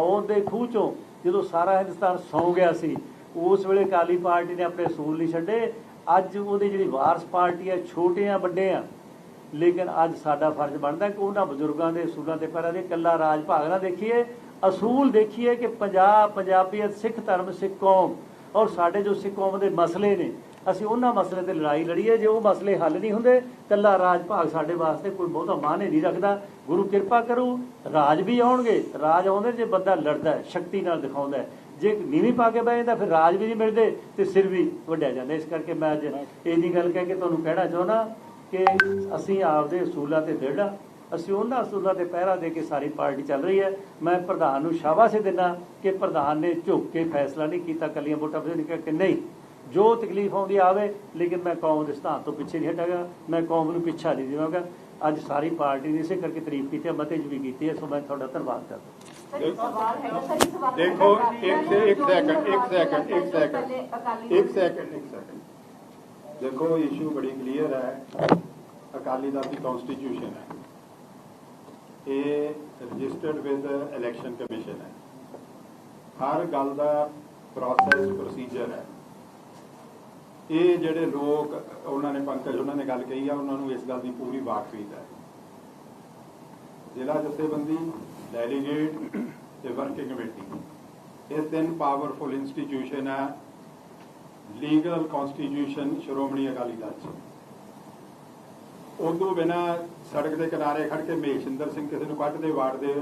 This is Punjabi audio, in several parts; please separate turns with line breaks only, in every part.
ਮੌਤ ਦੇ ਖੂਹ ਚੋਂ ਜਦੋਂ ਸਾਰਾ ਹਿੰਦੁਸਤਾਨ ਸੌ ਗਿਆ ਸੀ, ਉਸ ਵੇਲੇ ਅਕਾਲੀ ਪਾਰਟੀ ਨੇ ਆਪਣੇ ਅਸੂਲ ਨਹੀਂ ਛੱਡੇ। ਅੱਜ ਉਹਦੀ ਜਿਹੜੀ ਵਾਰਸ ਪਾਰਟੀ ਹੈ, ਛੋਟੇ ਆ, ਵੱਡੇ ਆ, ਲੇਕਿਨ ਅੱਜ ਸਾਡਾ ਫਰਜ਼ ਬਣਦਾ ਕਿ ਉਹਨਾਂ ਬਜ਼ੁਰਗਾਂ ਦੇ ਅਸੂਲਾਂ ਤੇ ਪੈਰਾਂ ਦੇ ਕੱਲਾ ਰਾਜ ਭਾਗ ਨਾ ਦੇਖੀਏ। ਅਸੂਲ ਦੇਖੀਏ ਕਿ ਪੰਜਾਬ, ਪੰਜਾਬੀਅਤ, ਸਿੱਖ ਧਰਮ, ਸਿੱਖ ਕੌਮ ਔਰ ਸਾਡੇ ਜੋ ਸਿੱਖ ਕੌਮ ਦੇ ਮਸਲੇ ਨੇ ਅਸੀਂ ਉਹਨਾਂ ਮਸਲੇ ਤੇ ਲੜਾਈ ਲੜੀਏ ਜੇ ਉਹ ਮਸਲੇ ਹੱਲ ਨਹੀਂ ਹੁੰਦੇ ਕੱਲਾ ਰਾਜ ਭਾਗ ਸਾਡੇ ਵਾਸਤੇ ਕੋਈ ਬਹੁਤਾ ਮਾਨੇ ਨਹੀਂ ਰੱਖਦਾ। ਗੁਰੂ ਕਿਰਪਾ ਕਰੂ, ਰਾਜ ਵੀ ਆਉਣਗੇ, ਰਾਜ ਆਉਂਦੇ ਜੇ ਬੰਦਾ ਲੜਦਾ ਹੈ, ਸ਼ਕਤੀ ਨਾਲ ਦਿਖਾਉਂਦਾ ਹੈ। ਜੇ ਨੀਵੀਂ ਪਾ ਕੇ ਬਹਿ ਜਾਂਦਾ, ਫਿਰ ਰਾਜ ਵੀ ਨਹੀਂ ਮਿਲਦੇ ਤੇ ਸਿਰ ਵੀ ਵੱਡਿਆ ਜਾਂਦਾ। ਇਸ ਕਰਕੇ ਮੈਂ ਅੱਜ ਇਹਦੀ ਗੱਲ ਕਹਿ ਕੇ ਤੁਹਾਨੂੰ ਕਹਿਣਾ ਚਾਹੁੰਦਾ ਕਿ ਅਸੀਂ ਆਪਦੇ ਅਸੂਲਾਂ ਤੇ ਦ੍ਰਿੜ ਅਸੀਂ ਉਹਨਾਂ ਅਸੂਲਾਂ ਤੇ ਪਹਿਰਾ ਦੇ ਕੇ ਸਾਰੀ ਪਾਰਟੀ ਚੱਲ ਰਹੀ ਹੈ। ਮੈਂ ਪ੍ਰਧਾਨ ਨੂੰ ਸ਼ਾਬਾਸ਼ ਦਿੰਦਾ ਕਿ ਪ੍ਰਧਾਨ ਨੇ ਝੁੱਕ ਕੇ ਫੈਸਲਾ ਨਹੀਂ ਕੀਤਾ, ਕੱਲੀਆਂ ਵੋਟਾਂ ਫਿਰ ਨਹੀਂ ਕਿ ਨਹੀਂ। ਜੋ ਤਕਲੀਫ ਆਉਂਦੀ ਆਵੇ ਲੇਕਿਨ ਮੈਂ ਕੌਮ ਦੇ ਸਿਧਾਂਤ ਤੋਂ ਪਿੱਛੇ ਨਹੀਂ ਹਟਾਂਗਾ ਮੈਂ ਕੌਮ ਨੂੰ ਪਿੱਛਾ ਨਹੀਂ ਦੇਵਾਂਗਾ। ਅੱਜ ਸਾਰੀ ਪਾਰਟੀ ਨੇ ਇਸੇ ਕਰਕੇ ਤਾਰੀਫ ਕੀਤੀ ਹੈ ਮਤੇ ਵੀ ਕੀਤੀ ਹੈ ਸੋ ਮੈਂ ਤੁਹਾਡਾ ਧੰਨਵਾਦ ਕਰਦਾ
ਸਰ, ਇੱਕ ਸਵਾਲ ਹੈਗਾ ਸਰ, ਇੱਕ ਸਵਾਲ
ਦੇਖੋ। ਇੱਕ ਇੱਕ ਸੈਕਿੰਡ ਇੱਕ ਸੈਕਿੰਡ ਇੱਕ ਸੈਕਿੰਡ ਇੱਕ ਸੈਕਿੰਡ ਇੱਕ ਸੈਕਿੰਡ ਦੇਖੋ ਇਸ਼ੂ ਬੜੀ ਕਲੀਅਰ ਹੈ। ਅਕਾਲੀ ਦਲ ਦੀ ਕਨਸਟੀਟਿਊਸ਼ਨ ਹੈ। ਇਹ ਰਜਿਸਟਰਡ ਵਿਦ ਇਲੈਕਸ਼ਨ ਕਮਿਸ਼ਨ ਹੈ। ਹਰ ਗੱਲ ਦਾ ਪ੍ਰੋਸੈਸ ਪ੍ਰੋਸੀਜਰ ਹੈ। ਇਹ ਜਿਹੜੇ ਲੋਕ, ਉਹਨਾਂ ਨੇ ਪੰਕਜ ਉਹਨਾਂ ਨੇ ਗੱਲ ਕਹੀ ਆ, ਉਹਨਾਂ ਨੂੰ ਇਸ ਗੱਲ ਦੀ ਪੂਰੀ ਵਾਕਫੀਤ ਹੈ। ਜ਼ਿਲ੍ਹਾ ਜਥੇਬੰਦੀ ਡੈਲੀਗੇਟ ਤੇ ਵਰਕਿੰਗ ਕਮੇਟੀ ਇਹ ਤਿੰਨ ਪਾਵਰਫੁਲ ਇੰਸਟੀਟਿਊਸ਼ਨ ਹੈ। ਲੀਗਲ ਕਨਸਟੀਟਿਊਸ਼ਨ ਸ਼੍ਰੋਮਣੀ ਅਕਾਲੀ ਦਲ ਚ। ਉਦੋਂ ਬਿਨਾ ਸੜਕ ਦੇ ਕਿਨਾਰੇ ਖੜ ਕੇ ਮਹੇਸ਼ਿੰਦਰ ਸਿੰਘ ਕਿਸੇ ਨੂੰ ਕੱਢਦੇ, ਵਾੜਦੇ,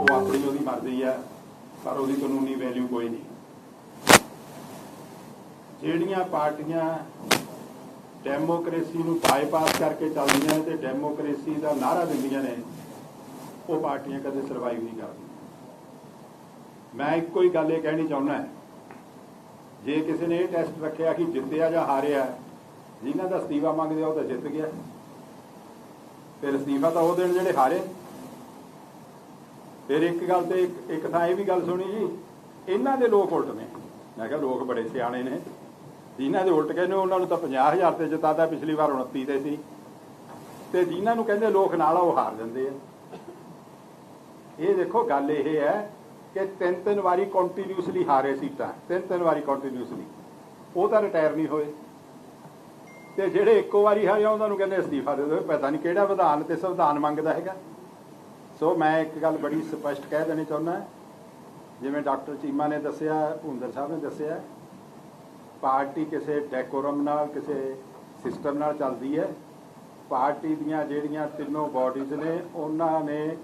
ਉਹ ਆਪਣੀ ਉਹਦੀ ਮਰਜ਼ੀ ਹੈ, ਪਰ ਉਹਦੀ ਕਾਨੂੰਨੀ ਵੈਲਿਊ ਕੋਈ ਨਹੀਂ। ਜਿਹੜੀਆਂ ਪਾਰਟੀਆਂ ਡੈਮੋਕ੍ਰੇਸੀ ਨੂੰ ਬਾਈਪਾਸ ਕਰਕੇ ਚੱਲਦੀਆਂ ਨੇ ਤੇ ਡੈਮੋਕ੍ਰੇਸੀ ਦਾ ਨਾਰਾ ਦਿੰਦੀਆਂ ਨੇ, ਉਹ ਪਾਰਟੀਆਂ ਕਦੇ ਸਰਵਾਈਵ ਨਹੀਂ ਕਰਦੀਆਂ। ਮੈਂ ਇੱਕੋ ਹੀ ਗੱਲ ਇਹ ਕਹਿਣੀ ਚਾਹੁੰਦਾ ਹਾਂ, ਜੇ ਕਿਸੇ ਨੇ ਇਹ ਟੈਸਟ ਰੱਖਿਆ ਕਿ ਜਿੱਤਿਆ ਜਾਂ ਹਾਰਿਆ ਜਿਨ੍ਹਾਂ ਦਾ ਅਸਤੀਫਾ ਮੰਗਦੇ ਆ ਉਹ ਤਾਂ ਜਿੱਤ ਗਿਆ। ਫਿਰ ਅਸਤੀਫਾ ਤਾਂ ਉਹ ਦੇਣ ਜਿਹੜੇ ਹਾਰੇ। ਫਿਰ ਇੱਕ ਗੱਲ ਤੇ ਇੱਕ- ਇੱਕ ਥਾਂ ਇਹ ਵੀ ਗੱਲ ਸੁਣੀ ਜੀ, ਇਹਨਾਂ ਦੇ ਲੋਕ ਉਲਟ ਨੇ। ਮੈਂ ਕਿਹਾ ਲੋਕ ਬੜੇ ਸਿਆਣੇ ਨੇ। ਜਿਨ੍ਹਾਂ ਦੇ ਉਲਟ ਕਹਿੰਦੇ ਨੇ ਉਹਨਾਂ ਨੂੰ ਤਾਂ 50000 ਤੇ ਜਿਤਾਦਾ ਪਿਛਲੀ ਵਾਰ 29 ਤੇ ਸੀ। ਤੇ ਜਿਨ੍ਹਾਂ ਨੂੰ ਕਹਿੰਦੇ ਲੋਕ ਨਾਲ ਉਹ ਹਾਰ ਜਾਂਦੇ ਆ। ਇਹ ਦੇਖੋ ਗੱਲ ਇਹ ਹੈ ਕਿ ਤਿੰਨ ਤਿੰਨ ਵਾਰੀ ਕੰਟੀਨਿਊਸਲੀ ਹਾਰੇ ਸੀਟਾਂ ਤਿੰਨ ਤਿੰਨ ਵਾਰੀ ਕੰਟੀਨਿਊਸਲੀ ਉਹ ਤਾਂ ਰਿਟਾਇਰ ਨਹੀਂ ਹੋਏ। ਤੇ ਜਿਹੜੇ ਇੱਕੋ ਵਾਰੀ ਹਾਰੇ ਆ, ਉਹਨਾਂ ਨੂੰ ਕਹਿੰਦੇ ਅਸਤੀਫਾ ਦੇ ਦਿਓ। ਪਤਾ ਨਹੀਂ ਕਿਹੜਾ ਵਿਧਾਨ ਤੇ ਸੰਵਿਧਾਨ ਮੰਗਦਾ ਹੈਗਾ। ਸੋ ਮੈਂ ਇੱਕ ਗੱਲ ਬੜੀ ਸਪਸ਼ਟ ਕਹਿ ਦੇਣੀ ਚਾਹੁੰਦਾ। ਜਿਵੇਂ ਡਾਕਟਰ ਚੀਮਾ ਨੇ ਦੱਸਿਆ ਭੁੰਦਰ ਸਾਹਿਬ ਨੇ ਦੱਸਿਆ ਪਾਰਟੀ ਕਿਸੇ ਡੈਕੋਰਮ ਨਾਲ, ਕਿਸੇ ਸਿਸਟਮ ਨਾਲ ਚੱਲਦੀ ਹੈ। ਪਾਰਟੀ ਦੀਆਂ ਜਿਹੜੀਆਂ ਤਿੰਨੋਂ ਬਾਡੀਜ਼ ਨੇ, ਉਹਨਾਂ ਨੇ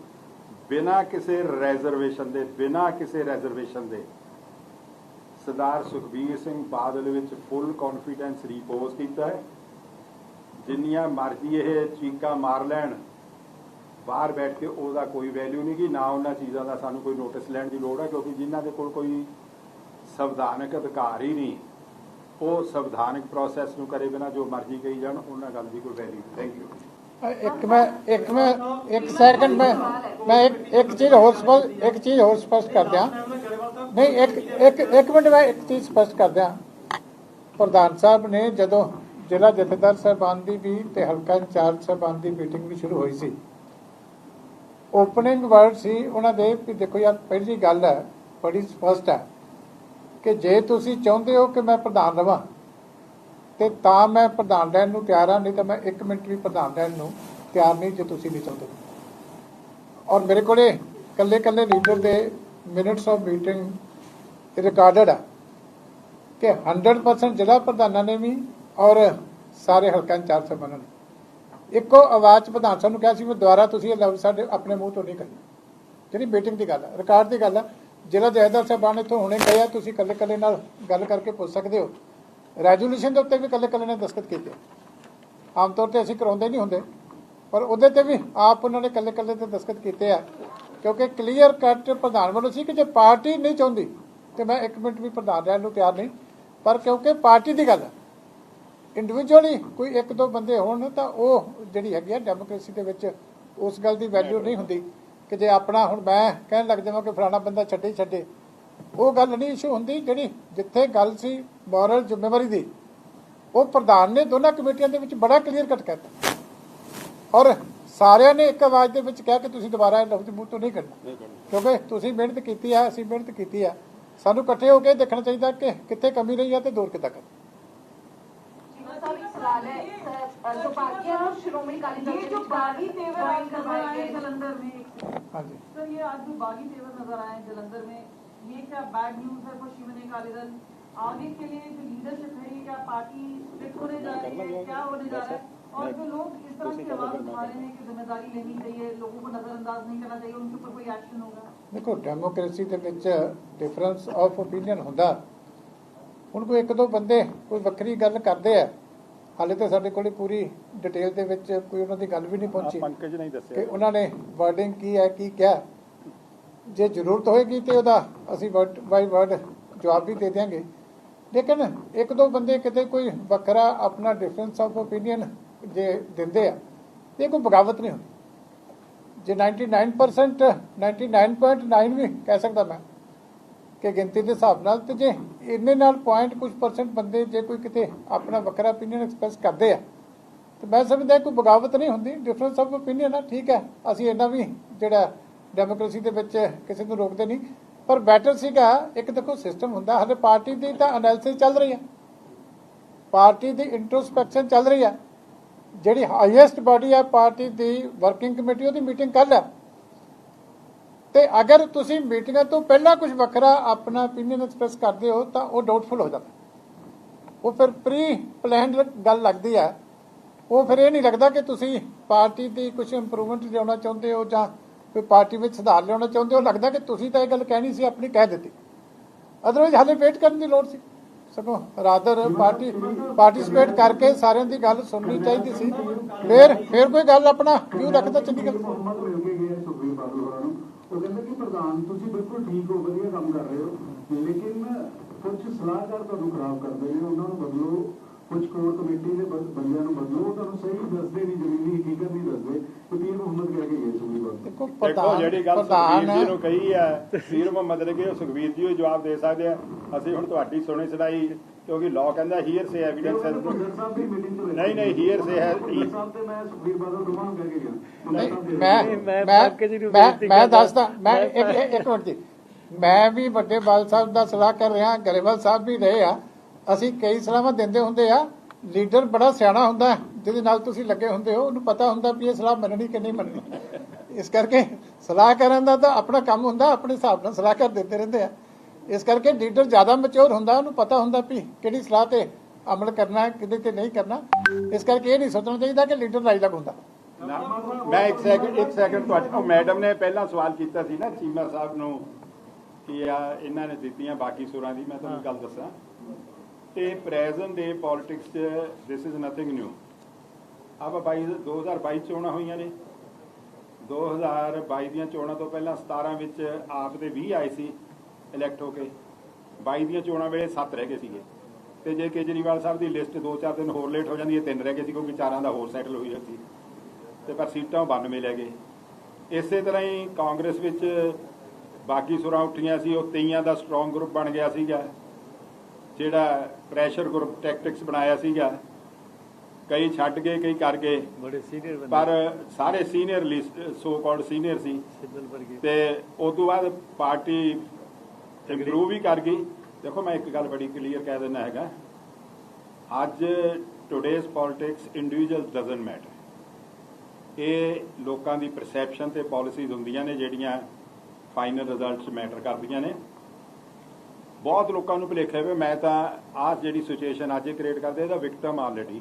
ਬਿਨਾਂ ਕਿਸੇ ਰੈਜ਼ਰਵੇਸ਼ਨ ਦੇ, ਬਿਨਾਂ ਕਿਸੇ ਰੈਜ਼ਰਵੇਸ਼ਨ ਦੇ ਸਰਦਾਰ ਸੁਖਬੀਰ ਸਿੰਘ ਬਾਦਲ ਵਿੱਚ ਫੁੱਲ ਕੌਨਫੀਡੈਂਸ ਰਿਪੋਜ਼ ਕੀਤਾ ਹੈ। ਜਿੰਨੀਆਂ ਮਰਜ਼ੀ ਇਹ ਚੀਕਾਂ ਮਾਰ ਲੈਣ, ਬਾਹਰ ਬੈਠ ਕੇ ਉਹਦਾ ਕੋਈ ਵੈਲਿਊ ਨਹੀਂ ਗੀ, ਨਾ ਉਹਨਾਂ ਚੀਜ਼ਾਂ ਦਾ ਸਾਨੂੰ ਕੋਈ ਨੋਟਿਸ ਲੈਣ ਦੀ ਲੋੜ ਹੈ, ਕਿਉਂਕਿ ਜਿਨ੍ਹਾਂ ਦੇ ਕੋਲ ਕੋਈ ਸੰਵਿਧਾਨਕ ਅਧਿਕਾਰ ਹੀ ਨਹੀਂ। ਉਹ ਸੰਵਿਧਾਨਕ ਪ੍ਰੋਸੈਸ ਨੂੰ ਕਰੇ ਬਿਨਾ ਜੋ ਮਰਜ਼ੀ ਕਹੀ ਜਾਣ, ਉਹਨਾਂ ਗੱਲ ਦੀ ਕੋਈ ਵੈਲਿਊ ਥੈਂਕ ਯੂ
ਇੱਕ ਮੈਂ ਇੱਕ ਮੈਂ, ਇੱਕ ਸੈਕਿੰਡ ਮੈਂ ਮੈਂ ਇੱਕ ਇੱਕ ਚੀਜ਼ ਹੋਰ ਸਪਸ਼ਟ, ਇੱਕ ਚੀਜ਼ ਹੋਰ ਸਪਸ਼ਟ ਕਰ ਦਿਆਂ। ਨਹੀਂ, ਇੱਕ ਇੱਕ ਇੱਕ ਮਿੰਟ ਮੈਂ ਇੱਕ ਚੀਜ਼ ਸਪਸ਼ਟ ਕਰ ਦਿਆਂ। ਪ੍ਰਧਾਨ ਸਾਹਿਬ ਨੇ ਜਦੋਂ ਜ਼ਿਲ੍ਹਾ ਜਥੇਦਾਰ ਸਾਹਿਬਾਨ ਦੀ ਵੀ ਤੇ ਹਲਕਾ ਇੰਚਾਰਜ ਸਾਹਿਬਾਨ ਦੀ ਮੀਟਿੰਗ ਵੀ ਸ਼ੁਰੂ ਹੋਈ ਸੀ। ਓਪਨਿੰਗ ਵਰਡ ਸੀ ਉਹਨਾਂ ਦੇ ਵੀ ਦੇਖੋ ਯਾਰ, ਪਹਿਲੀ ਗੱਲ ਹੈ, ਬੜੀ ਸਪਸ਼ਟ ਹੈ। ਕਿ ਜੇ ਤੁਸੀਂ ਚਾਹੁੰਦੇ ਹੋ ਕਿ ਮੈਂ ਪ੍ਰਧਾਨ ਰਵਾਂ, ਤੇ ਤਾਂ ਮੈਂ ਪ੍ਰਧਾਨ ਰਹਿਣ ਨੂੰ ਤਿਆਰ ਹਾਂ, ਨਹੀਂ ਤਾਂ ਮੈਂ 1 ਮਿੰਟ ਵੀ ਪ੍ਰਧਾਨ ਰਹਿਣ ਨੂੰ ਤਿਆਰ ਨਹੀਂ ਜੇ ਤੁਸੀਂ ਨਹੀਂ ਚਾਹੁੰਦੇ। ਔਰ ਮੇਰੇ ਕੋਲੇ ਕੱਲੇ ਕੱਲੇ ਲੀਡਰ ਦੇ ਮਿੰਟਸ ਆਫ ਮੀਟਿੰਗ ਰਿਕਾਰਡਡ ਆ ਕਿ 100% ਜ਼ਿਲ੍ਹਾ ਪ੍ਰਧਾਨਾਂ ਨੇ ਵੀ ਔਰ ਸਾਰੇ ਹਲਕਾ ਇੰਚਾਰਜ ਸਾਹਿਬਾਨਾਂ ਨੇ। ਇੱਕੋ ਆਵਾਜ਼ 'ਚ ਪ੍ਰਧਾਨ ਸਾਹਿਬ ਨੂੰ ਕਿਹਾ ਸੀ ਵੀ ਦੁਬਾਰਾ ਤੁਸੀਂ ਇਹ ਲਫ਼ਜ਼ ਸਾਡੇ, ਆਪਣੇ ਮੂੰਹ ਤੋਂ ਨਹੀਂ ਕਰਨਾ ਜਿਹੜੀ ਮੀਟਿੰਗ ਦੀ ਗੱਲ ਹੈ ਰਿਕਾਰਡ ਦੀ ਗੱਲ ਹੈ ਜ਼ਿਲ੍ਹਾ ਜਹੇਦਾਰ ਸਾਹਿਬਾਨ ਇੱਥੋਂ ਹੁਣੇ ਗਏ ਆ, ਤੁਸੀਂ ਕੱਲੇ ਕੱਲੇ ਨਾਲ ਗੱਲ ਕਰਕੇ ਪੁੱਛ ਸਕਦੇ ਹੋ। ਰੈਜੂਲੇਸ਼ਨ ਦੇ ਉੱਤੇ ਵੀ ਕੱਲੇ ਕੱਲੇ ਨੇ ਦਸਤਖਤ ਕੀਤੇ। ਆਮ ਤੌਰ ਤੇ ਅਸੀਂ ਕਰਾਉਂਦੇ ਨਹੀਂ ਹੁੰਦੇ, ਪਰ ਉਹਦੇ ਤੇ ਵੀ ਆਪ ਉਹਨਾਂ ਨੇ ਕੱਲੇ ਕੱਲੇ ਤੇ ਦਸਤਖਤ ਕੀਤੇ ਆ। ਕਿਉਂਕਿ ਕਲੀਅਰ ਕੱਟ ਪ੍ਰਧਾਨ ਵੱਲੋਂ ਸੀ ਕਿ ਜੇ ਪਾਰਟੀ ਨਹੀਂ ਚਾਹੁੰਦੀ, ਤੇ ਮੈਂ 1 ਮਿੰਟ ਵੀ ਪ੍ਰਧਾਨ ਰਹਿਣ ਨੂੰ ਤਿਆਰ ਨਹੀਂ, ਪਰ ਕਿਉਂਕਿ ਪਾਰਟੀ ਦੀ ਗੱਲ ਹੈ ਇੰਡੀਵਿਜੂਅਲੀ ਕੋਈ ਇੱਕ ਦੋ ਬੰਦੇ ਹੋਣ, ਤਾਂ ਉਹ ਜਿਹੜੀ ਹੈਗੀ ਆ ਡੈਮੋਕ੍ਰੇਸੀ ਦੇ ਵਿੱਚ ਉਸ ਗੱਲ ਦੀ ਵੈਲਿਊ ਨਹੀਂ ਹੁੰਦੀ। ਕਿ ਜੇ ਆਪਣਾ ਹੁਣ ਮੈਂ ਕਹਿਣ ਲੱਗ ਜਾਵਾਂ ਕਿ ਫਲਾਣਾ ਬੰਦਾ ਛੱਡੇ ਛੱਡੇ, ਉਹ ਗੱਲ ਨਹੀਂ ਇਸ਼ੂ ਹੁੰਦੀ ਜਿਹੜੀ ਜਿੱਥੇ ਗੱਲ ਸੀ ਮੋਰਲ ਜ਼ਿੰਮੇਵਾਰੀ ਦੀ, ਉਹ ਪ੍ਰਧਾਨ ਨੇ ਦੋਨਾਂ ਕਮੇਟੀਆਂ ਦੇ ਵਿੱਚ ਬੜਾ ਕਲੀਅਰ ਕੱਟ ਕਰਤਾ ਔਰ ਸਾਰਿਆਂ ਨੇ ਇੱਕ ਆਵਾਜ਼ ਦੇ ਵਿੱਚ ਕਿਹਾ ਕਿ ਤੁਸੀਂ ਦੁਬਾਰਾ ਇਹ ਲਫ਼ਜ਼ ਮੂੰਹ ਤੋਂ ਨਹੀਂ ਕੱਢਣਾ। ਕਿਉਂਕਿ ਤੁਸੀਂ ਮਿਹਨਤ ਕੀਤੀ ਹੈ ਅਸੀਂ ਮਿਹਨਤ ਕੀਤੀ ਹੈ ਸਾਨੂੰ ਇਕੱਠੇ ਹੋ ਕੇ ਦੇਖਣਾ ਚਾਹੀਦਾ ਕਿ ਕਿੱਥੇ ਕਮੀ ਰਹੀ ਹੈ ਤੇ ਦੂਰ ਕਿੱਦਾਂ ਕਰ
ਸ਼ਿਵਾ ਸਾਹਿਬ ਇੱਕ ਸਵਾਲ ਹੈ ਸਰ, ਜੋ ਪਾਰਟੀਆਂ ਨੂੰ ਸ਼੍ਰੋਮਣੀ ਅਕਾਲੀ ਦਲ
ये
ਦੇ
जो
ਵਿੱਚ
बागी तेवर आज
join
नजर
करवाए
आए
गए।
जलंधर में
ਹਾਂਜੀ
सर ये आज जो बागी तेवर नजर आए जलंधर में ये क्या बैड न्यूज है फॉर शिवने अकाली दल आगे के लिए जो लीडरशिप है ये क्या पार्टी स्प्लिट होने जा रही है क्या होने जा रहा है और जो लोग इस तरह की आवाज उठा रहे हैं कि जिम्मेदारी लेनी चाहिए लोगों को नजरअंदाज नहीं करना चाहिए उनके ऊपर कोई एक्शन होगा
ਦੇਖੋ ਡੈਮੋਕ੍ਰੇਸੀ ਦੇ ਵਿੱਚ ਡਿਫਰੈਂਸ ਆਫ ਓਪੀਨੀਅਨ ਹੁੰਦਾ ਹੁਣ ਕੋਈ ਇੱਕ ਦੋ ਬੰਦੇ ਕੋਈ ਵੱਖਰੀ ਗੱਲ ਕਰਦੇ ਆ ਹਾਲੇ ਤਾਂ ਸਾਡੇ ਕੋਲੇ ਪੂਰੀ ਡਿਟੇਲ ਦੇ ਵਿੱਚ ਕੋਈ ਉਹਨਾਂ ਦੀ ਗੱਲ ਵੀ ਨਹੀਂ ਪਹੁੰਚੀ।
ਪੰਕਜ ਨਹੀਂ
ਕਿ
ਦੱਸਿਆ
ਉਹਨਾਂ ਨੇ ਵਰਡਿੰਗ ਕੀ ਹੈ ਕੀ ਕਿਹਾ ਜੇ ਜ਼ਰੂਰਤ ਹੋਏਗੀ ਤੇ ਉਹਦਾ ਅਸੀਂ ਵਰਡ ਬਾਈ ਵਰਡ ਜਵਾਬ ਵੀ ਦੇ ਦਿਆਂਗੇ। ਲੇਕਿਨ ਇੱਕ ਦੋ ਬੰਦੇ ਕਿਤੇ ਕੋਈ ਵੱਖਰਾ ਆਪਣਾ ਡਿਫਰੈਂਸ ਆਫ ਓਪੀਨੀਅਨ ਜੇ ਦਿੰਦੇ ਆ ਤੇ ਇਹ ਕੋਈ ਬਗਾਵਤ ਨਹੀਂ ਹੁੰਦੀ। ਜੇ 99% 99.9 ਵੀ ਕਹਿ ਸਕਦਾ ਮੈਂ। ਕਿ ਗਿਣਤੀ ਦੇ ਹਿਸਾਬ ਨਾਲ ਤੇ ਜੇ ਇਹਨੇ ਨਾਲ ਪੁਆਇੰਟ ਕੁਝ ਪਰਸੈਂਟ ਬੰਦੇ ਜੇ ਕੋਈ ਕਿਤੇ ਆਪਣਾ ਵੱਖਰਾ opinion ਐਕਸਪ੍ਰੈਸ ਕਰਦੇ ਆ, ਤੇ ਮੈਂ ਸਮਝਦਾ ਕੋਈ ਬਗਾਵਤ ਨਹੀਂ ਹੁੰਦੀ ਡਿਫਰੈਂਸ ਆਫ opinion ਆ, ਠੀਕ ਹੈ, ਅਸੀਂ ਇਹਨਾਂ ਵੀ ਜਿਹੜਾ ਡੈਮੋਕ੍ਰੇਸੀ ਦੇ ਵਿੱਚ ਕਿਸੇ ਨੂੰ ਰੋਕਦੇ ਨਹੀਂ, ਪਰ ਬੈਟਰ ਸੀਗਾ, ਇੱਕ ਦੇਖੋ ਸਿਸਟਮ ਹੁੰਦਾ ਹਲੇ ਪਾਰਟੀ ਦੀ ਤਾਂ ਅਨਾਲਿਸਿਸ ਚੱਲ ਰਹੀ ਹੈ ਪਾਰਟੀ ਦੀ ਇੰਟਰੋਸਪੈਕਸ਼ਨ ਚੱਲ ਰਹੀ ਹੈ ਜਿਹੜੀ ਹਾਈਐਸਟ ਬਾਡੀ ਹੈ ਪਾਰਟੀ ਦੀ ਵਰਕਿੰਗ ਕਮੇਟੀ ਉਹਦੀ ਮੀਟਿੰਗ ਕੱਲ੍ਹ ਹੈ ਤੇ ਅਗਰ ਤੁਸੀਂ ਮੀਟਿੰਗਾਂ ਤੋਂ ਪਹਿਲਾਂ ਕੁਝ ਵੱਖਰਾ ਆਪਣਾ ਓਪੀਨੀਅਨ ਐਕਸਪ੍ਰੈਸ ਕਰਦੇ ਹੋ, ਤਾਂ ਉਹ ਡਾਊਟਫੁਲ ਹੋ ਜਾਂਦਾ। ਉਹ ਫਿਰ ਪ੍ਰੀ ਪਲਾਨਡ ਗੱਲ ਲੱਗਦੀ ਹੈ। ਉਹ ਫਿਰ ਇਹ ਨਹੀਂ ਲੱਗਦਾ ਕਿ ਤੁਸੀਂ ਪਾਰਟੀ ਦੀ ਕੁਝ ਇੰਪਰੂਵਮੈਂਟ ਲਿਆਉਣਾ ਚਾਹੁੰਦੇ ਹੋ ਜਾਂ ਕੋਈ ਪਾਰਟੀ ਵਿੱਚ ਸੁਧਾਰ ਲਿਆਉਣਾ ਚਾਹੁੰਦੇ ਹੋ। ਲੱਗਦਾ ਕਿ ਤੁਸੀਂ ਤਾਂ ਇਹ ਗੱਲ ਕਹਿਣੀ ਸੀ, ਆਪਣੀ ਕਹਿ ਦਿੱਤੀ। ਅਦਰਵਾਈਜ਼ ਹਾਲੇ ਵੇਟ ਕਰਨ ਦੀ ਲੋੜ ਸੀ। ਸਗੋਂ ਰਾਦਰ ਪਾਰਟੀ ਪਾਰਟਿਸਿਪੇਟ ਕਰਕੇ ਸਾਰਿਆਂ ਦੀ ਗੱਲ ਸੁਣਨੀ ਚਾਹੀਦੀ ਸੀ। ਫਿਰ ਫਿਰ ਕੋਈ ਗੱਲ ਆਪਣਾ ਕਿਉਂ ਰੱਖਦਾ ਚੰਡੀਗੜ੍ਹ ਗੱਲ
ਮੁਹੰਮਦ ਮਿਲ ਕੇ ਗਏ ਸੁਖਬੀਰ ਬਾਦਲ ਹੋਰਾਂ ਨੂੰ ਉਹ ਕਹਿੰਦੇ ਕਿ ਪ੍ਰਧਾਨ, ਤੁਸੀਂ ਬਿਲਕੁਲ ਠੀਕ ਹੋ, ਵਧੀਆ ਕੰਮ ਕਰ ਰਹੇ ਹੋ। ਲੇਕਿਨ ਕੁਝ ਸਲਾਹਕਾਰ ਤੁਹਾਨੂੰ ਖਰਾਬ ਕਰਦੇ ਨੇ, ਉਹਨਾਂ ਨੂੰ ਬਦਲੋ। ਕੁਝ ਕੋਰ ਕਮੇਟੀ ਦੇ ਬੰਦਿਆਂ ਨੂੰ ਬਦਲੋ ਉਹ ਤੁਹਾਨੂੰ ਸਹੀ ਦੱਸਦੇ ਨਹੀਂ ਜ਼ਮੀਨੀ ਹਕੀਕਤ ਨਹੀਂ ਦੱਸਦੇ। ਸੁਖਬੀਰ ਮੁਹੰਮਦ ਕਹਿ ਕੇ ਗਏ ਸੁਖਬੀਰ ਬਾਦਲ
ਦੇਖੋ ਪ੍ਰਧਾਨ
ਜਿਹੜੀ ਗੱਲ
ਪ੍ਰਧਾਨ
ਸੁਖਬੀਰ ਜੀ ਨੂੰ ਕਹੀ ਹੈ ਵੀਰ ਮੁਹੰਮਦ ਨੇ ਕਿ ਉਹ ਸੁਖਬੀਰ ਜੀ ਉਹ ਜਵਾਬ ਦੇ ਸਕਦੇ ਆ। ਅਸੀਂ ਹੁਣ ਤੁਹਾਡੀ ਸੁਣੀ ਸੁਣਾਈ ਕਿਉਂਕਿ ਲਾਅ ਕਹਿੰਦਾ ਹੀਅਰ ਸੇ ਐਵੀਡੈਂਸ ਹੈ। ਨਹੀਂ ਨਹੀਂ ਹੀਅਰ ਸੇ ਹੈ।
ਭੁੱਲਰ ਸਾਹਿਬ ਤੇ ਮੈਂ ਸੁਖਬੀਰ ਬਾਦਲ ਦੋਵਾਂ ਨੂੰ ਕਹਿ ਕੇ ਗਿਆ। ਭੁੱਲਰ
ਨਹੀਂ
ਸਾਹਿਬ ਦੇ-
ਮੈਂ
ਮੈਂ।
ਦੱਸਦਾ ਮੈਂ ਇੱਕ ਇੱਕ- ਇੱਕ ਮਿੰਟ ਜੀ। ਮੈਂ ਵੀ ਵੱਡੇ ਬਾਲ ਸਾਹਿਬ ਦਾ ਸਲਾਹ ਕਰ ਰਿਹਾ ਗਰੇਵਾਲ ਸਾਹਿਬ ਵੀ ਰਹੇ ਆ। ਅਸੀਂ ਕਈ ਸਲਾਹਾਂ ਦਿੰਦੇ ਹੁੰਦੇ ਆ, ਲੀਡਰ ਬੜਾ ਸਿਆਣਾ ਹੁੰਦਾ ਜਿਹਦੇ ਨਾਲ ਤੁਸੀਂ ਲੱਗੇ ਹੁੰਦੇ ਹੋ, ਉਹਨੂੰ ਪਤਾ ਹੁੰਦਾ ਵੀ ਇਹ ਸਲਾਹ ਮੰਨਣੀ ਕਿ ਨਹੀਂ ਮੰਨਣੀ। ਇਸ ਕਰਕੇ ਸਲਾਹ ਕਰਨ ਦਾ ਤਾਂ ਆਪਣਾ ਕੰਮ ਹੁੰਦਾ, ਆਪਣੇ ਹਿਸਾਬ ਨਾਲ ਸਲਾਹ ਕਰ ਦਿੰਦੇ ਰਹਿੰਦੇ ਆ। ਇਸ ਕਰਕੇ ਲੀਡਰ ਜ਼ਿਆਦਾ ਮੈਚੁਰ ਹੁੰਦਾ, ਉਹਨੂੰ ਪਤਾ ਹੁੰਦਾ ਵੀ ਕਿਹੜੀ ਸਲਾਹ ਤੇ ਅਮਲ ਕਰਨਾ, ਕਿਹਦੇ ਤੇ ਨਹੀਂ ਕਰਨਾ। ਇਸ ਕਰਕੇ ਇਹ ਨਹੀਂ ਸੋਚਣਾ ਚਾਹੀਦਾ ਕਿ ਲੀਡਰ ਲਾਈਲਕ ਹੁੰਦਾ
ਮੈਂ ਇੱਕ ਸੈਕਿੰਡ ਇੱਕ ਸੈਕਿੰਡ ਤੁਹਾਡੇ ਉਹ ਮੈਡਮ ਨੇ ਪਹਿਲਾਂ ਸਵਾਲ ਕੀਤਾ ਸੀ ਨਾ ਚੀਮਾ ਸਾਹਿਬ ਨੂੰ, ਕਿ ਆ, ਇਹਨਾਂ ਨੇ ਦਿੱਤੀਆਂ ਬਾਕੀ ਸੁਰਾਂ ਦੀ, ਮੈਂ ਤੁਹਾਨੂੰ ਗੱਲ ਦੱਸਾਂ। ਤੇ ਪ੍ਰੈਜ਼ੈਂਟ ਦੇ ਪੋਲਿਟਿਕਸ 'ਚ ਦਿਸ ਇਜ਼ ਨਥਿੰਗ ਨਿਊ ਆਪ 22 2022 ਚੋਣਾਂ ਹੋਈਆਂ ਨੇ। 2022 ਦੀਆਂ ਚੋਣਾਂ ਤੋਂ ਪਹਿਲਾਂ 17 ਵਿੱਚ ਆਪ ਦੇ 20 ਆਏ ਸੀ ਇਲੈਕਟ ਹੋ ਕੇ। 22 ਦੀਆਂ ਚੋਣਾਂ ਵੇਲੇ 7 ਰਹਿ ਗਏ ਸੀਗੇ। ਤੇ ਜੇ ਕੇਜਰੀਵਾਲ ਸਾਹਿਬ ਦੀ ਲਿਸਟ 2-4 ਦਿਨ ਹੋਰ ਲੇਟ ਹੋ ਜਾਂਦੀ ਹੈ, ਤਿੰਨ ਰਹਿ ਗਏ ਸੀ ਕਿਉਂਕਿ ਚਾਰਾਂ ਦਾ ਹੋਰ ਸੈਟਲ ਹੋਈ ਜਾਂਦੀ। ਤੇ ਪਰ ਸੀਟਾਂ 92 ਲੈ ਗਏ। ਇਸੇ ਤਰ੍ਹਾਂ ਹੀ ਕਾਂਗਰਸ ਵਿੱਚ ਬਾਕੀ ਸੁਰਾਂ ਉੱਠੀਆਂ ਸੀ, ਉਹ ਤੇਈਆਂ ਦਾ ਸਟਰੋਂਗ ਗਰੁੱਪ ਬਣ ਗਿਆ ਸੀਗਾ। ਜਿਹੜਾ ਪ੍ਰੈਸ਼ਰ ਗਰੁੱਪ ਟੈਕਟਿਕਸ ਬਣਾਇਆ ਸੀਗਾ ਕਈ ਛੱਡ ਗਏ ਕਈ ਕਰ ਗਏ।
ਬੜੇ ਸੀਨੀਅਰ ਬੰਦੇ।
ਪਰ ਸਾਰੇ senior list so. Called senior ਸੀ ਤੇ ਉਸ ਤੋਂ ਬਾਅਦ ਪਾਰਟੀ ਇੰਪਰੂਵ ਵੀ ਕਰ ਗਈ। ਦੇਖੋ ਮੈਂ ਇੱਕ ਗੱਲ ਬੜੀ ਕਲੀਅਰ ਕਹਿ ਦਿੰਦਾ ਹੈਗਾ। ਅੱਜ today's politics individual doesn't matter ਇਹ ਲੋਕਾਂ ਦੀ ਪਰਸੈਪਸ਼ਨ ਤੇ ਪਾਲਿਸੀਜ਼ ਹੁੰਦੀਆਂ ਨੇ ਜਿਹੜੀਆਂ ਫਾਈਨਲ ਰਿਜ਼ਲਟਸ ਮੈਟਰ ਕਰਦੀਆਂ ਨੇ। ਬਹੁਤ ਲੋਕਾਂ ਨੂੰ ਭੁਲੇਖਿਆ ਵੀ ਮੈਂ ਤਾਂ ਆਹ ਜਿਹੜੀ ਸਿਚੁਏਸ਼ਨ ਅੱਜ ਕ੍ਰੀਏਟ ਕਰਦੇ, ਇਹਦਾ ਵਿਕਟਮ ਆਲਰੇਡੀ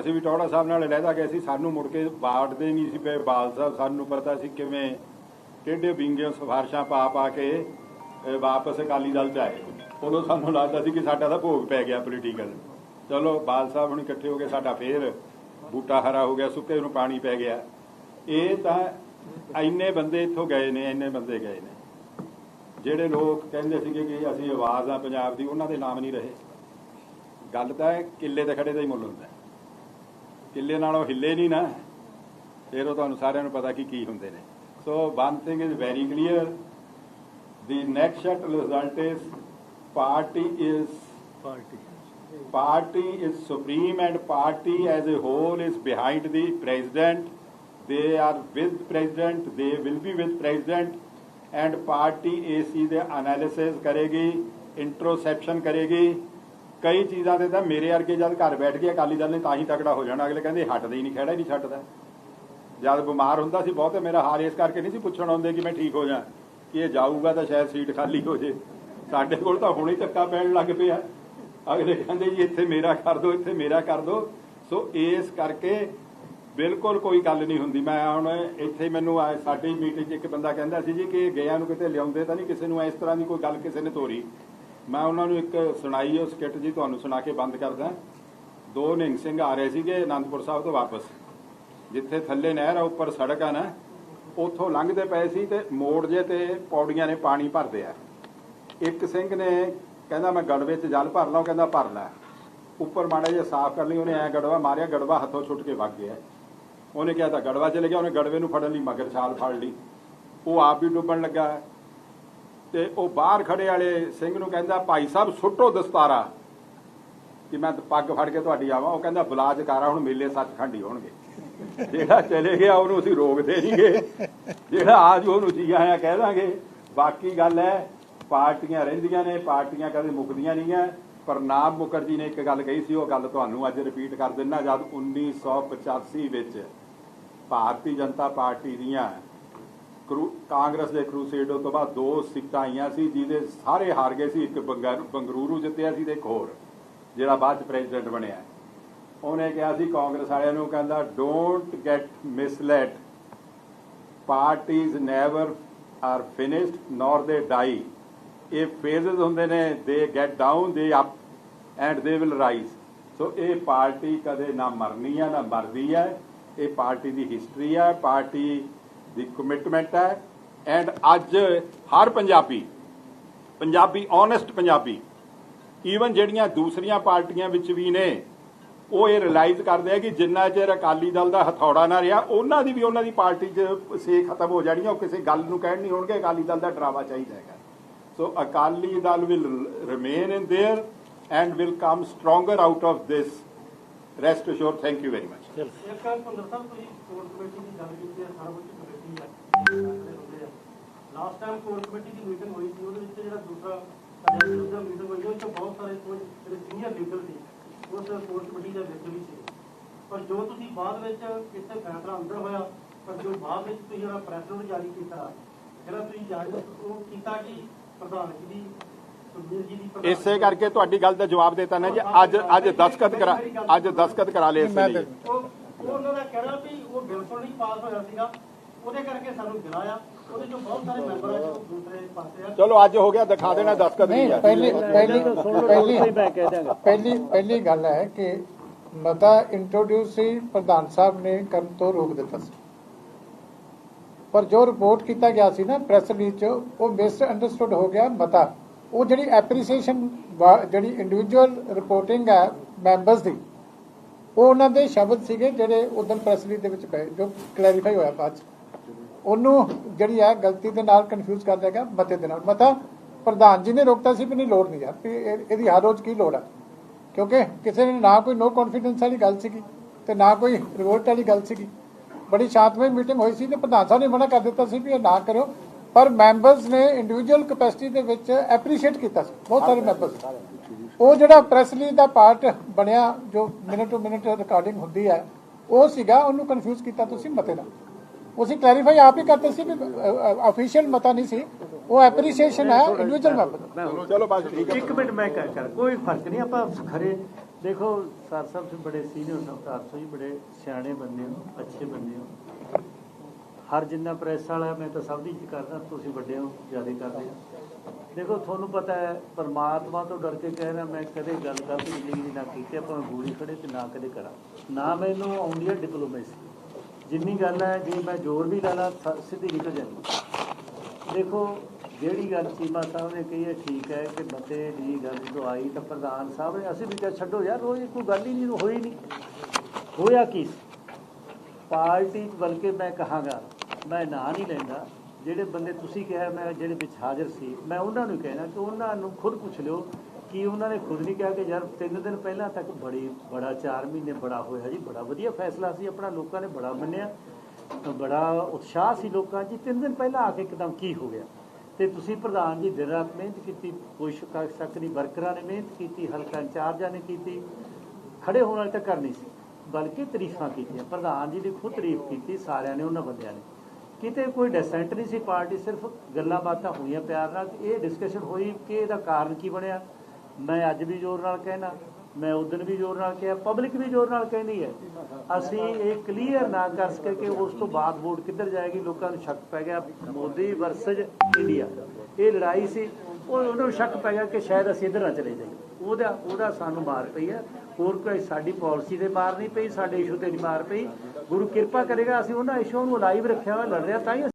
ਅਸੀਂ ਵੀ ਟੌੜਾ ਸਾਹਿਬ ਨਾਲ ਲੈਦਾ ਗਏ ਸੀ, ਸਾਨੂੰ ਮੁੜ ਕੇ ਵਾਰਡਦੇ ਨਹੀਂ ਸੀ ਪਏ ਬਾਲ ਸਾਹਿਬ ਸਾਨੂੰ ਪਤਾ ਸੀ ਕਿਵੇਂ ਟੇਢੇ ਬਿੰਗੇ ਸਿਫਾਰਸ਼ਾਂ ਪਾ ਪਾ ਕੇ ਵਾਪਸ ਅਕਾਲੀ ਦਲ ਚ ਆਏ। ਉਦੋਂ ਸਾਨੂੰ ਲੱਗਦਾ ਸੀ ਕਿ ਸਾਡਾ ਤਾਂ ਭੋਗ ਪੈ ਗਿਆ ਪੋਲੀਟੀਕਲ ਚਲੋ ਬਾਲ ਸਾਹਿਬ ਹੁਣ ਇਕੱਠੇ ਹੋ ਕੇ ਸਾਡਾ ਫੇਰ ਬੂਟਾ ਹਰਾ ਹੋ ਗਿਆ, ਸੁੱਕੇ ਨੂੰ ਪਾਣੀ ਪੈ ਗਿਆ। ਇਹ ਤਾਂ ਇੰਨੇ ਬੰਦੇ ਇੱਥੋਂ ਗਏ ਨੇ, ਇੰਨੇ ਬੰਦੇ ਗਏ ਨੇ। ਜਿਹੜੇ ਲੋਕ ਕਹਿੰਦੇ ਸੀਗੇ ਕਿ ਅਸੀਂ ਆਵਾਜ਼ ਆ ਪੰਜਾਬ ਦੀ ਉਹਨਾਂ ਦੇ ਨਾਮ ਨਹੀਂ ਰਹੇ। ਗੱਲ ਤਾਂ ਹੈ ਕਿੱਲੇ ਤੇ ਖੜੇ ਦਾ ਹੀ ਮੁੱਲ ਹੁੰਦਾ ਹੈ। ਕਿੱਲੇ ਨਾਲੋਂ ਹਿੱਲੇ ਨਹੀਂ ਨਾ ਫਿਰ ਉਹ ਤੁਹਾਨੂੰ ਸਾਰਿਆਂ ਨੂੰ ਪਤਾ ਕਿ ਕੀ ਹੁੰਦੇ ਨੇ। So one thing is very clear the next result is party is
party
party is supreme and party as a whole is behind the president. They are with president they will be with president. And party AC ਦੇ analysis ਕਰੇਗੀ ਇੰਟਰੋਸੈਪਸ਼ਨ ਕਰੇਗੀ। ਕਈ ਚੀਜ਼ਾਂ ਤੇ ਤਾਂ ਮੇਰੇ ਵਰਗੇ ਜਦ ਘਰ ਬੈਠ ਕੇ ਅਕਾਲੀ ਦਲ ਨੇ ਤਾਂ ਹੀ ਤਕੜਾ ਹੋ ਜਾਣਾ। ਅਗਲੇ ਕਹਿੰਦੇ ਹਟਦਾ ਹੀ ਨਹੀਂ, ਖੜਾ ਹੀ ਨਹੀਂ ਛੱਡਦਾ। ਜਦ ਬਿਮਾਰ ਹੁੰਦਾ ਸੀ ਬਹੁਤੇ, ਮੇਰਾ ਹਾਲ ਇਸ ਕਰਕੇ ਨਹੀਂ ਸੀ ਪੁੱਛਣ ਆਉਂਦੇ ਕਿ ਮੈਂ ਠੀਕ ਹੋ ਜਾ। ਕਿ ਇਹ ਜਾਊਗਾ ਤਾਂ ਸ਼ਾਇਦ ਸੀਟ ਖਾਲੀ ਹੋ ਜੇ। ਸਾਡੇ ਕੋਲ ਤਾਂ ਹੁਣੇ ਧੱਕਾ ਪੈਣ ਲੱਗ ਪਿਆ। ਅਗਲੇ ਕਹਿੰਦੇ ਜੀ ਇੱਥੇ ਮੇਰਾ ਕਰ ਦਿਓ ਇੱਥੇ ਮੇਰਾ ਕਰ ਦਿਓ ਸੋ ਇਸ ਕਰਕੇ ਬਿਲਕੁਲ ਕੋਈ ਗੱਲ ਨਹੀਂ ਹੁੰਦੀ। ਮੈਂ ਹੁਣ ਇੱਥੇ ਮੈਨੂੰ ਆ ਸਾਡੀ ਮੀਟਿੰਗ 'ਚ ਇੱਕ ਬੰਦਾ ਕਹਿੰਦਾ ਸੀ ਜੀ ਕਿ ਗਿਆ ਨੂੰ ਕਿਤੇ ਲਿਆਉਂਦੇ ਤਾਂ ਨਹੀਂ, ਕਿਸੇ ਨੂੰ ਇਸ ਤਰ੍ਹਾਂ ਦੀ ਕੋਈ ਗੱਲ ਕਿਸੇ ਨੇ ਤੋਰੀ। ਮੈਂ ਉਹਨਾਂ ਨੂੰ ਇੱਕ ਸੁਣਾਈ, ਉਹ ਸਕਿੱਟ ਜੀ ਤੁਹਾਨੂੰ ਸੁਣਾ ਕੇ ਬੰਦ ਕਰਦਾ। ਦੋ ਨਿੰਗ ਸਿੰਘ ਆ ਰਹੇ ਸੀਗੇ ਅਨੰਦਪੁਰ ਸਾਹਿਬ ਤੋਂ ਵਾਪਸ। ਜਿੱਥੇ ਥੱਲੇ ਨਹਿਰ ਆ, ਉੱਪਰ ਸੜਕ ਆ ਨਾ, ਉੱਥੋਂ ਲੰਘਦੇ ਪਏ ਸੀ ਤੇ ਮੋੜ ਜੇ ਤੇ ਪੌੜੀਆਂ ਨੇ ਪਾਣੀ ਭਰਦੇ ਆ। ਇੱਕ ਸਿੰਘ ਨੇ ਕਹਿੰਦਾ, ਮੈਂ ਗੜਵੇ 'ਚ ਜਲ ਭਰ ਲਾਂ ਕਹਿੰਦਾ ਭਰ ਲੈ ਉੱਪਰ ਮਾੜਾ ਜਿਹਾ ਸਾਫ਼ ਕਰ ਲਈ, ਉਹਨੇ ਐ ਗੜਵਾ ਮਾਰਿਆ, ਗੜਵਾ ਹੱਥੋਂ ਛੁੱਟ ਕੇ ਵਗ ਗਿਆ। ਉਹਨੇ ਕਿਹਾ ਤਾਂ ਗੜਵਾ ਚਲੇ ਗਿਆ, ਉਹਨੇ ਗੜਵੇ ਨੂੰ ਫੜਨ ਲਈ ਮਗਰ ਛਾਲ ਫੜ ਲਈ। ਉਹ ਆਪ ਵੀ ਡੁੱਬਣ ਲੱਗਾ। ਤੇ ਉਹ ਬਾਹਰ ਖੜੇ ਵਾਲੇ ਸਿੰਘ ਨੂੰ ਕਹਿੰਦਾ, ਭਾਈ ਸਾਹਿਬ, ਸੁੱਟੋ ਦਸਤਾਰਾ। ਕਿ ਮੈਂ ਪੱਗ ਫੜ ਕੇ ਤੁਹਾਡੀ ਆਵਾਂ। ਉਹ ਕਹਿੰਦਾ ਬੁਲਾ ਜਕਾਰਾ ਹੁਣ ਮੇਲੇ ਸੱਚਖੰਡ ਹੀ ਹੋਣਗੇ। ਜਿਹੜਾ ਚਲੇ ਗਿਆ, ਉਹਨੂੰ ਅਸੀਂ ਰੋਕਦੇ ਨਹੀਂਗੇ ਜਿਹੜਾ ਆ ਆਜ ਉਹਨੂੰ ਜੀ ਆਇਆ ਕਹਿ ਦਾਂਗੇ। ਬਾਕੀ ਗੱਲ ਹੈ, ਪਾਰਟੀਆਂ ਰਹਿੰਦੀਆਂ ਨੇ, ਪਾਰਟੀਆਂ ਕਦੇ ਮੁੱਕਦੀਆਂ ਨਹੀਂ ਹੈ ਪ੍ਰਣਾਬ ਮੁਖਰਜੀ ਨੇ ਇੱਕ ਗੱਲ ਕਹੀ ਸੀ, ਉਹ ਗੱਲ ਤੁਹਾਨੂੰ ਅੱਜ ਰਿਪੀਟ ਕਰ ਦਿੰਦਾ, ਜਦ 1985 ਵਿੱਚ ਭਾਰਤੀ ਜਨਤਾ ਪਾਰਟੀ ਦੀਆਂ ਕਾਂਗਰਸ ਦੇ ਕਰੂਸੇਡੋ ਤੋਂ ਬਾਅਦ ਦੋ ਸੀਟਾਂ ਆਈਆਂ ਸੀ, ਜਿਹਦੇ ਸਾਰੇ ਹਾਰ ਗਏ ਸੀ, ਇੱਕ ਬੰਗਾ- ਬੰਗਲੁਰੂ ਜਿੱਤਿਆ ਸੀ ਤੇ ਇੱਕ ਹੋਰ, ਜਿਹੜਾ ਬਾਅਦ ਚ ਪ੍ਰੈਜ਼ੀਡੈਂਟ ਬਣਿਆ ਉਹਨੇ ਕਿਹਾ ਸੀ, ਕਾਂਗਰਸ ਵਾਲਿਆਂ ਨੂੰ ਕਹਿੰਦਾ don't get misled parties never are finished nor they die ਇਹ ਫੇਜ਼ਸ ਹੁੰਦੇ ਨੇ they get down they up and they will rise so ਇਹ ਪਾਰਟੀ ਕਦੇ ਨਾ ਮਰਨੀ ਹੈ ਨਾ ਮਰਦੀ ਹੈ ਇਹ ਪਾਰਟੀ ਦੀ ਹਿਸਟਰੀ ਹੈ ਪਾਰਟੀ ਦੀ ਕਮਿਟਮੈਂਟ ਹੈ ਐਂਡ ਅੱਜ ਹਰ ਪੰਜਾਬੀ ਪੰਜਾਬੀ ਓਨੈਸਟ ਪੰਜਾਬੀ ਈਵਨ ਜਿਹੜੀਆਂ ਦੂਸਰੀਆਂ ਪਾਰਟੀਆਂ ਵਿੱਚ ਵੀ ਨੇ ਉਹ ਇਹ ਰਿਅਲਾਈਜ਼ ਕਰਦੇ ਆ ਕਿ ਜਿੰਨਾ ਚਿਰ ਅਕਾਲੀ ਦਲ ਦਾ ਹਥੌੜਾ ਨਾ ਰਿਹਾ ਉਹਨਾਂ ਦੀ ਵੀ ਉਹਨਾਂ ਦੀ ਪਾਰਟੀ 'ਚ ਸੇ ਖਤਮ ਹੋ ਜਾਣੀ ਆ ਉਹ ਕਿਸੇ ਗੱਲ ਨੂੰ ਕਹਿਣ ਨਹੀਂ ਹੋਣਗੇ ਅਕਾਲੀ ਦਲ ਦਾ ਡਰਾਵਾ ਚਾਹੀਦਾ ਹੈਗਾ so Akali Dal will remain
in there Bhundar Sahib ਤੁਸੀਂ ਕੋਰ ਕਮੇਟੀ ਦੀ ਗੱਲ ਕੀਤੀ ਹੈ ਸਾਰਾ ਕੁਝ ਕਮੇਟੀ ਹੈ ਲਾਸਟ ਟਾਈਮ ਕੋਰ ਕਮੇਟੀ ਦੀ ਮੀਟਿੰਗ ਹੋਈ ਸੀ ਉਹਦੇ ਵਿੱਚ ਜਿਹੜਾ ਦੂਸਰਾ ਸਾਡੇ ਦੂਸਰਾ ਮੀਟਿੰਗ ਹੋਈ ਉਹ ਚ ਬਹੁਤ ਸਾਰੇ ਜਿਹੜੇ ਸੀਨੀਅਰ ਲੀਡਰ ਸੀ ਉਸ ਕੋਰ ਕਮੇਟੀ ਦੇ ਵਿੱਚ ਵੀ ਸੀ ਪਰ ਜੋ ਤੁਸੀਂ ਬਾਅਦ ਵਿੱਚ ਕਿਤੇ ਫੈਸਲਾ ਅੰਦਰ ਹੋਇਆ ਪਰ ਜੋ ਬਾਅਦ ਵਿੱਚ ਤੁਸੀਂ ਜਿਹੜਾ ਪ੍ਰੈਸ ਨੋਟ ਜਾਰੀ ਕੀਤਾ ਜਿਹੜਾ ਤੁਸੀਂ ਜਾਰੀ ਉਹ ਕੀਤਾ ਕਿ ਸੁਖਬੀਰ ਜੀ ਦੀ
ਇਸੇ ਕਰਕੇ ਤੁਹਾਡੀ ਗੱਲ ਦਾ ਜਵਾਬ ਦੇਤਾ ਨਾ ਜੀ ਅੱਜ ਅੱਜ ਦਸਖਤ ਕਰਾ ਅੱਜ ਦਸਖਤ ਕਰਾ ਲਏ ਇਸ ਲਈ।
ਤੇ-
ਉਹ ਉਹ ਉਹਨਾਂ ਦਾ ਕਹਿਣਾ ਵੀ ਉਹ ਬਿਲਕੁਲ ਨਹੀਂ ਪਾਸ ਹੋਇਆ ਸੀਗਾ। ਉਹਦੇ ਕਰਕੇ ਸਾਨੂੰ ਗਿਰਾਇਆ ਉਹਦੇ ਚੋਂ ਬਹੁਤ ਸਾਰੇ ਮੈਂਬਰ ਆ ਜੋ ਦੂਸਰੇ ਪਾਸੇ ਆ।
ਚਲੋ ਅੱਜ ਹੋ ਗਿਆ ਦਿਖਾ ਦੇਣਾ ਦਸਖਤ
ਨਹੀਂ ਪਹਿਲੀ ਪਹਿਲੀ ਪਹਿਲੀ ਪਹਿਲੀ ਪਹਿਲੀ ਗੱਲ ਹੈ ਕਿ ਮਤਾ ਇੰਟਰੋਡਿਊਸ ਹੀ ਪ੍ਰਧਾਨ ਸਾਹਿਬ ਨੇ ਕਰਨ ਤੋਂ ਰੋਕ ਦਿੱਤਾ ਸੀ। ਪਰ ਜੋ ਰਿਪੋਰਟ ਕੀਤਾ ਗਿਆ ਸੀ ਨਾ ਪ੍ਰੈਸ ਰਿਲੀਜ਼ ਚ ਉਹ ਮਿਸ ਅੰਡਰਸਟੂਡ ਹੋ ਗਿਆ ਮਤਾ। ਉਹ ਜਿਹੜੀ ਐਪਰੀਸੀਏਸ਼ਨ ਜਿਹੜੀ ਇੰਡੀਵਿਜੂਅਲ ਰਿਪੋਰਟਿੰਗ ਹੈ ਮੈਂਬਰਸ ਦੀ, ਉਹ ਉਹਨਾਂ ਦੇ ਸ਼ਬਦ ਸੀਗੇ ਜਿਹੜੇ ਉਦੋਂ ਪ੍ਰੈਸ ਰਿਲੀਜ਼ ਦੇ ਵਿੱਚ ਪਏ, ਜੋ ਕਲੈਰੀਫਾਈ ਹੋਇਆ ਬਾਅਦ ਚ। ਉਹਨੂੰ ਜਿਹੜੀ ਹੈ ਗਲਤੀ ਦੇ ਨਾਲ ਕਨਫਿਊਜ਼ ਕਰ ਦਿਆ ਗਿਆ, ਮਤੇ ਦੇ ਨਾਲ। ਮਤਾ ਪ੍ਰਧਾਨ ਜੀ ਨੇ ਰੋਕਤਾ ਸੀ ਵੀ ਨਹੀਂ, ਲੋੜ ਨਹੀਂ ਯਾਰ, ਵੀ ਇਹਦੀ ਹਰ ਰੋਜ਼ ਕੀ ਲੋੜ ਹੈ? ਕਿਉਂਕਿ ਕਿਸੇ ਨੇ ਨਾ ਕੋਈ ਨੋ ਕੌਨਫੀਡੈਂਸ ਵਾਲੀ ਗੱਲ ਸੀਗੀ ਤੇ ਨਾ ਕੋਈ ਰਿਵੋਲਟ ਵਾਲੀ ਗੱਲ ਸੀਗੀ। ਬੜੀ ਸ਼ਾਂਤਮਈ ਮੀਟਿੰਗ ਹੋਈ ਸੀ ਤੇ ਪ੍ਰਧਾਨ ਸਾਹਿਬ ਨੇ ਮਨਾ ਕਰ ਦਿੱਤਾ ਸੀ ਵੀ ਇਹ ਨਾ ਕਰੋ ਪਰ ਮੈਂਬਰਸ ਨੇ ਇੰਡੀਵਿਜੂਅਲ ਕੈਪੈਸਿਟੀ ਦੇ ਵਿੱਚ ਐਪਰੀਸ਼ੀਏਟ ਕੀਤਾ ਸੀ। ਬਹੁਤ ਸਾਰੇ ਮੈਂਬਰਸ। ਉਹ ਜਿਹੜਾ ਪ੍ਰੈਸ ਰਿਲੀਜ਼ ਦਾ ਪਾਰਟ ਬਣਿਆ ਜੋ ਮਿੰਟ ਟੂ ਮਿੰਟ ਰਿਕਾਰਡਿੰਗ ਹੁੰਦੀ ਹੈ ਉਹ ਸੀਗਾ ਉਹਨੂੰ ਕਨਫਿਊਜ਼ ਕੀਤਾ ਤੁਸੀਂ ਮਤੇ ਨਾਲ। ਉਸੇ ਕਲੈਰੀਫਾਈ ਆਪ ਹੀ ਕਰਤੇ ਸੀ ਵੀ ਅਫੀਸ਼ੀਅਲ ਮਤਾ ਨਹੀਂ ਸੀ। ਉਹ ਐਪਰੀਸ਼ੀਏਸ਼ਨ ਹੈ ਇੰਡੀਵਿਜੂਅਲ ਮੈਂਬਰ
ਚਲੋ ਬਸ ਠੀਕ ਹੈ।
ਇੱਕ ਮਿੰਟ ਮੈਂ ਕਰ ਕਰ। ਕੋਈ ਫ਼ਰਕ ਨਹੀਂ ਆਪਾਂ ਖਰੇ ਦੇਖੋ ਸਰ ਸਾਹਿਬ ਤੁਸੀਂ ਬੜੇ ਸੀਨੀਅਰ ਸਰਦਾਰ ਸਾਹਿਬ ਜੀ ਬੜੇ ਸਿਆਣੇ ਬੰਦੇ ਹੋ ਅੱਛੇ ਬੰਦੇ ਹੋ। ਹਰ ਜਿੰਨਾ ਪ੍ਰੈਸ ਵਾਲਾ ਮੈਂ ਤਾਂ ਸਭ ਦੀ ਇੱਜ਼ਤ ਕਰਦਾ, ਤੁਸੀਂ ਵੱਡੇ ਹੋ, ਜ਼ਿਆਦਾ ਕਰਦੇ ਹੋ। ਦੇਖੋ, ਤੁਹਾਨੂੰ ਪਤਾ ਹੈ, ਪਰਮਾਤਮਾ ਤੋਂ ਡਰ ਕੇ ਕਹਿ ਰਿਹਾ, ਮੈਂ ਕਦੇ ਗੱਲ ਕਰਦੀ ਜ਼ਿੰਦਗੀ ਨਾ ਕੀਤੀ, ਆਪਾਂ ਗੋਲੀ ਖੜੇ ਤੇ ਨਾ ਕਦੇ ਕਰਾਂ। ਨਾ ਮੈਨੂੰ ਆਉਂਦੀ ਹੈ ਡਿਪਲੋਮੇਸੀ ਜਿੰਨੀ ਗੱਲ ਹੈ, ਜੇ ਮੈਂ ਜ਼ੋਰ ਵੀ ਲਾ ਲਾ ਸਿੱਧੀ ਨਿਕਲ ਜਾਂਦੀ ਦੇਖੋ, ਜਿਹੜੀ ਗੱਲ ਚੀਮਾ ਸਾਹਿਬ ਨੇ ਕਹੀ ਹੈ, ਠੀਕ ਹੈ ਕਿ ਮਤੇ ਦੀ ਗੱਲ ਜਦੋਂ ਆਈ ਤਾਂ ਪ੍ਰਧਾਨ ਸਾਹਿਬ ਨੇ, ਅਸੀਂ ਵੀ ਕਿਹਾ, ਛੱਡੋ ਯਾਰ, ਰੋਜ਼ ਕੋਈ ਗੱਲ ਹੀ ਨਹੀਂ ਹੋਈ ਨਹੀਂ। ਹੋਇਆ ਕੀ ਸੀ? ਪਾਰਟੀ ਬਲਕਿ ਮੈਂ ਕਹਾਂਗਾ ਮੈਂ ਨਾਂ ਨਹੀਂ ਲੈਂਦਾ। ਜਿਹੜੇ ਬੰਦੇ ਤੁਸੀਂ ਕਿਹਾ, ਮੈਂ ਜਿਹੜੇ ਵਿੱਚ ਹਾਜ਼ਰ ਸੀ, ਮੈਂ ਉਹਨਾਂ ਨੂੰ ਕਹਿਣਾ ਕਿ ਉਹਨਾਂ ਨੂੰ ਖੁਦ ਪੁੱਛ ਲਿਓ ਕਿ ਉਹਨਾਂ ਨੇ ਖੁਦ ਨਹੀਂ ਕਿਹਾ ਕਿ ਯਾਰ ਤਿੰਨ ਦਿਨ ਪਹਿਲਾਂ ਤੱਕ ਬੜੀ, ਬੜਾ 4 ਮਹੀਨੇ ਬੜਾ ਹੋਇਆ ਜੀ, ਬੜਾ ਵਧੀਆ ਫੈਸਲਾ ਸੀ, ਆਪਣਾ ਲੋਕਾਂ ਨੇ ਬੜਾ ਮੰਨਿਆ, ਬੜਾ ਉਤਸ਼ਾਹ ਸੀ ਲੋਕਾਂ 'ਚ, ਤਿੰਨ ਦਿਨ ਪਹਿਲਾਂ ਆ ਕੇ ਇੱਕਦਮ ਕੀ ਹੋ ਗਿਆ? ਤੇ ਤੁਸੀਂ ਪ੍ਰਧਾਨ ਜੀ ਦਿਨ ਰਾਤ ਮਿਹਨਤ ਕੀਤੀ, ਕੋਈ ਸ਼ੱਕ ਸ਼ੱਕ ਨਹੀਂ, ਵਰਕਰਾਂ ਨੇ ਮਿਹਨਤ ਕੀਤੀ, ਹਲਕਾ ਇੰਚਾਰਜਾਂ ਨੇ ਕੀਤੀ, ਖੜੇ ਹੋਣ ਵਾਲੇ ਤਾਂ ਕਰਨੀ ਸੀ, ਬਲਕਿ ਤਾਰੀਫਾਂ ਕੀਤੀਆਂ, ਪ੍ਰਧਾਨ ਜੀ ਦੀ ਖੁਦ ਤਾਰੀਫ ਕੀਤੀ, ਸਾਰਿਆਂ ਨੇ, ਉਹਨਾਂ ਬੰਦਿਆਂ ਨੇ। ਕਿਤੇ ਕੋਈ ਡਿਸੈਂਟ ਨਹੀਂ ਸੀ ਪਾਰਟੀ ਸਿਰਫ ਗੱਲਾਂ ਬਾਤਾਂ ਹੋਈਆਂ ਪਿਆਰ ਨਾਲ ਇਹ ਡਿਸਕਸ਼ਨ ਹੋਈ ਕਿ ਇਹਦਾ ਕਾਰਨ ਕੀ ਬਣਿਆ? ਮੈਂ ਅੱਜ ਵੀ ਜ਼ੋਰ ਨਾਲ ਕਹਿਣਾ, ਮੈਂ ਉਦੋਂ ਵੀ ਜ਼ੋਰ ਨਾਲ ਕਿਹਾ ਪਬਲਿਕ ਵੀ ਜ਼ੋਰ ਨਾਲ ਕਹਿੰਦੀ ਹੈ। ਅਸੀਂ ਇਹ ਕਲੀਅਰ ਨਾ ਕਰ ਸਕੇ ਕਿ ਉਸ ਤੋਂ ਬਾਅਦ ਵੋਟ ਕਿੱਧਰ ਜਾਏਗੀ, ਲੋਕਾਂ ਨੂੰ ਸ਼ੱਕ ਪੈ ਗਿਆ ਮੋਦੀ ਵਰਸਜ ਇੰਡੀਆ ਇਹ ਲੜਾਈ ਸੀ, ਉਹ ਉਹਨਾਂ ਨੂੰ ਸ਼ੱਕ ਪੈ ਗਿਆ ਕਿ ਸ਼ਾਇਦ ਅਸੀਂ ਇੱਧਰ ਨਾ ਚਲੇ ਜਾਈਏ। ਉਹਦਾ ਉਹਦਾ ਸਾਨੂੰ ਮਾਰ ਪਈ ਹੈ ਹੋਰ ਕੋਈ ਸਾਡੀ ਪਾਲਿਸੀ ਦੇ ਮਾਰ ਨਹੀਂ ਪਈ, ਸਾਡੇ ਇਸ਼ੂ ਤੇ ਨਹੀਂ ਮਾਰ ਪਈ। ਗੁਰੂ ਕਿਰਪਾ ਕਰੇਗਾ, ਅਸੀਂ ਉਹਨਾਂ ਇਸ਼ੂ ਨੂੰ ਲਾਈਵ ਰੱਖਿਆ ਹੋਇਆ, ਲੜ ਰਿਹਾ ਤਾਂ ਹੀ